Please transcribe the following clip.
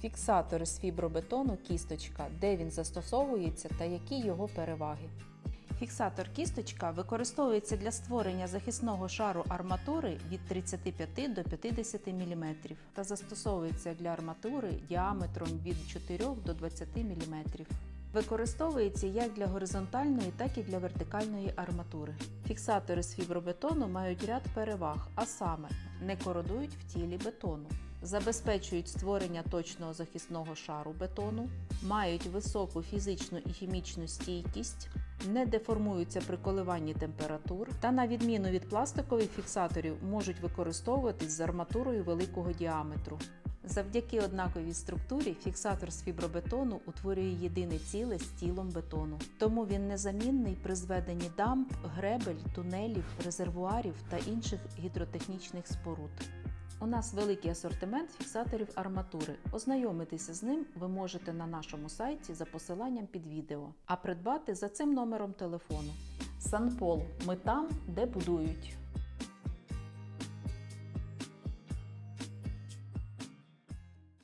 Фіксатори з фібробетону кісточка, де він застосовується та які його переваги. Фіксатор кісточка використовується для створення захисного шару арматури від 35 до 50 мм та застосовується для арматури діаметром від 4 до 20 мм. Використовується як для горизонтальної, так і для вертикальної арматури. Фіксатори з фібробетону мають ряд переваг, а саме не кородують в тілі бетону, забезпечують створення точного захисного шару бетону, мають високу фізичну і хімічну стійкість, не деформуються при коливанні температур та, на відміну від пластикових фіксаторів, можуть використовуватись з арматурою великого діаметру. Завдяки однаковій структурі фіксатор з фібробетону утворює єдине ціле з тілом бетону. Тому він незамінний при зведенні дамб, гребель, тунелів, резервуарів та інших гідротехнічних споруд. У нас великий асортимент фіксаторів арматури. Ознайомитися з ним ви можете на нашому сайті за посиланням під відео, а придбати за цим номером телефону. Санпол. Ми там, де будують.